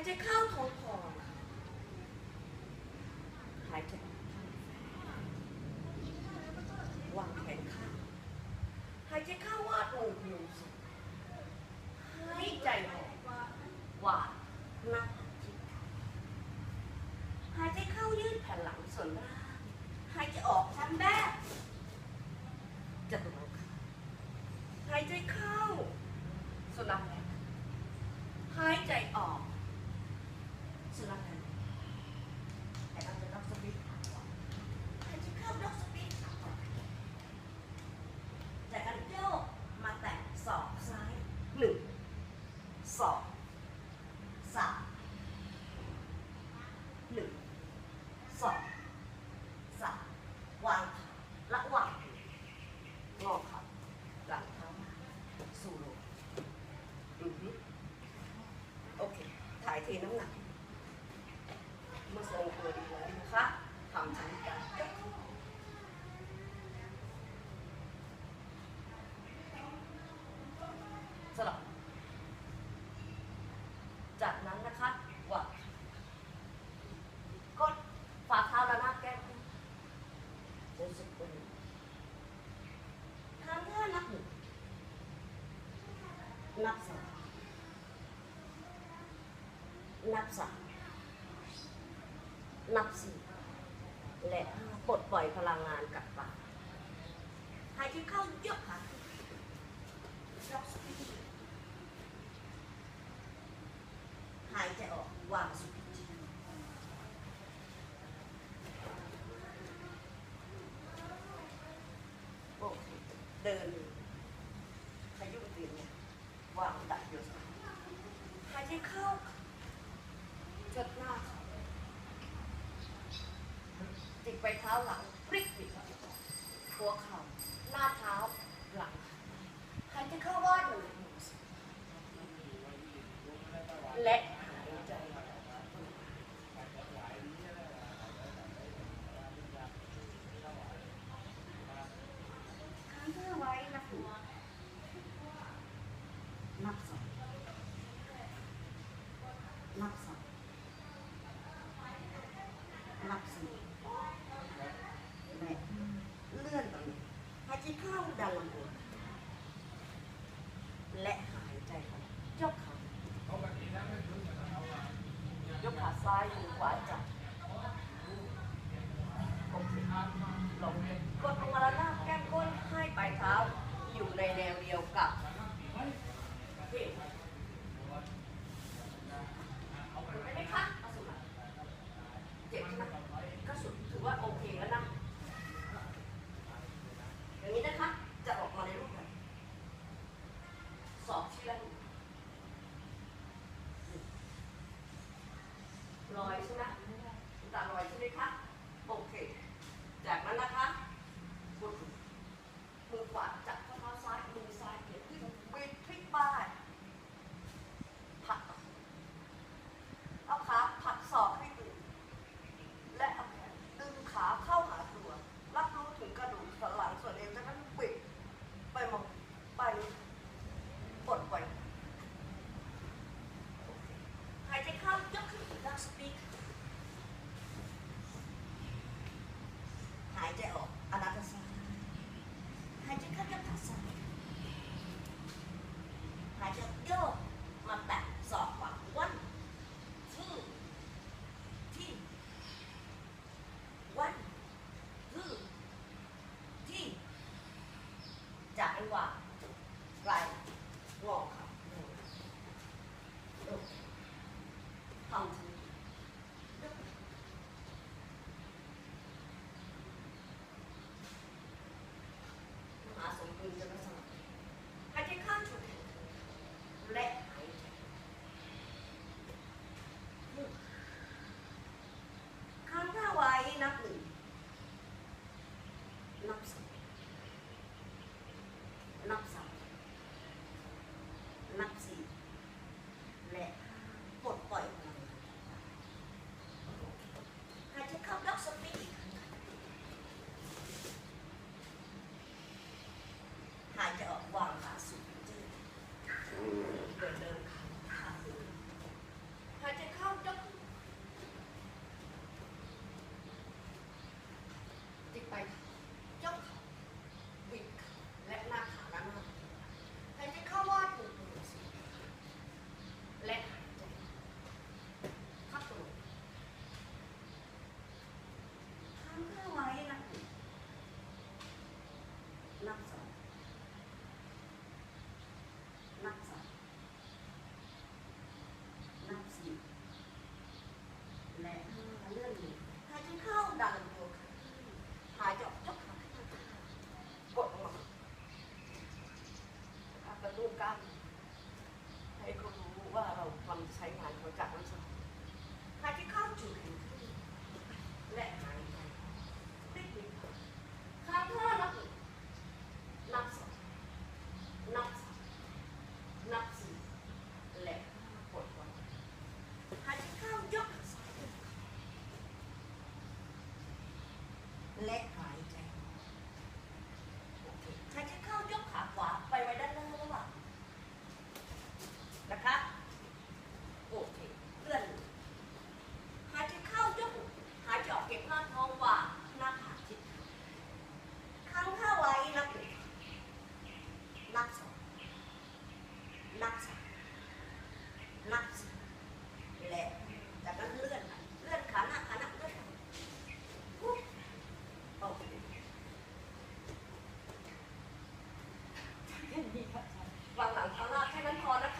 ายใจเข้าท้องพองหายใจวางแขนข้างหายใจเข้าวาดมือพิมพ์สุดหายใจออกวาดน้าทิศหายใจเข้ายืดแผ่นหลังส่วนล่างหายใจออกชั้นแรกจะตุรังคาหายใจเข้าสุนัขแรกหายใจออก สุนัขนั้นแต่เราจะล็อกสปีดขาก่อนหายใจเข้าล็อกสปีดขาก่อนจากการโยกมาแตะศอกซ้ายหนึ่งสองสามหนึ่งสองสามวางขาและวางงอขาหลังเท้ามาสู่ลงอือฮึโอเค ถ่ายเทน้ำหนักเมื่อทรงตัวดีแล้วนะคะทำชั้นกันสลับจากนั้นนะคะวางกดฝ่าเท้าและหน้าแก้มรู้สึกตัวทำท่านับหนึ่งนับสองนับ สามนับสี่และปลดปล่อยพลังงานกลับไปหายใจเข้ายกขาขึ้นยกสปีดหายใจออกวางสปีดโอเคเดินขยุ้มเตียงเนี่ยวางดักอยู่หายใจเข้า เชิดหน้าเขาจิกไปเท้าหลังพลิกบิดหัวเข่าหน้าเท้าหลังหายใจเข้าวาดหนึ่งและหายใจค้างเพื่อไว้นับหนึ่งนับสองนับสามนับสี่ และเลื่อนตรงนี้หายใจเข้าดันลำตัวและหายใจออกยกขายกขาซ้ายมือขวาจับโอเคลงกดลงมาแล้วหน้าแก้มก้นให้ปลายเท้า อยู่ในแนวเดียวกับที่เห็นไหมคะเอาสุดมาเจ็บใช่ไหมก็สุดถือว่าโอเคแล้วนะ อย่างนี้นะคะ จะออกมาในรูปแบบสอบเชื่อน ลอยใช่ไหมตาลอยใช่ไหมคะโอเค จากนั้นนะคะกดมือขวาจับข้อเท้าซ้าย มือซ้ายเขียนขึ้นบิดพลิกบ่ายผลักออกเอาขาผลักศอกให้ตื่น และเอาแขนดึงขาเข้าหาตัว รับรู้ถึงกระดูกสันหลังส่วนเอวจากนั้นบิดไปมองไปปลดปล่อยโอเคหายใจเข้ายกขึ้นดักสปีกหายใจออกอนาคตซ้ายหายใจเข้ายกขาซ้าย หา forgotten พอนะคะ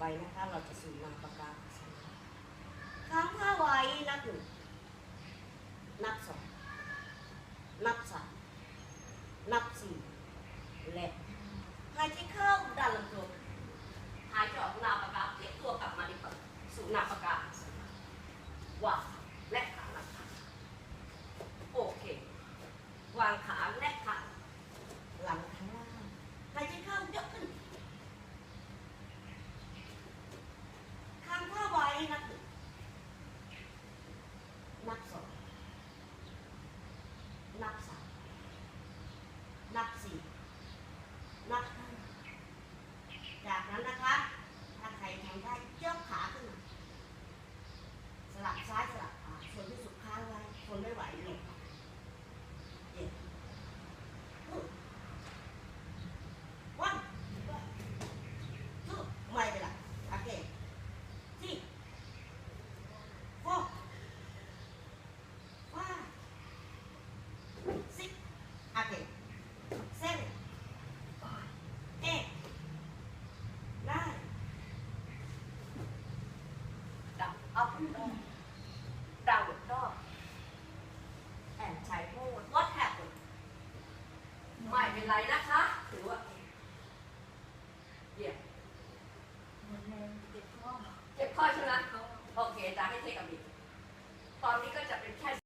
ไปนะคะ เราจะสูบน้ำปากกาค้างท่าไว้นับหนึ่งนับสองนับสามนับสี่และหายใจเข้าดันลำตัวหายใจออกน้ำปากกาพลิกตัวกลับมาดีกว่าสู่น้ำปากกาวางและขาหลังขาโอเค วางขาและขาหลังข้างล่างหายใจเข้ายกขึ้น ค้างท่าไว้นับหนึ่งนับสองนับสามนับสี่นับห้าจากนั้นนะคะ ถ้าใครทำได้ยกขาขึ้นมาสลับซ้ายสลับขวาส่วนที่สุดค้างไว้ทนไม่ไหวลงเดี๋ยววันทูไม่เป็นไรโอเค three, four, five, six, okay, seven, eight, nine. Down, up and down, downward dog, and side forward. What happened? ไม่เป็นไรนะคะถือว่าเยี่ยมเหมือนแรงเจ็บข้อเจ็บข้อใช่ไหมโอเคอาจารย์ให้เทคกับบิดตอนนี้ก็จะ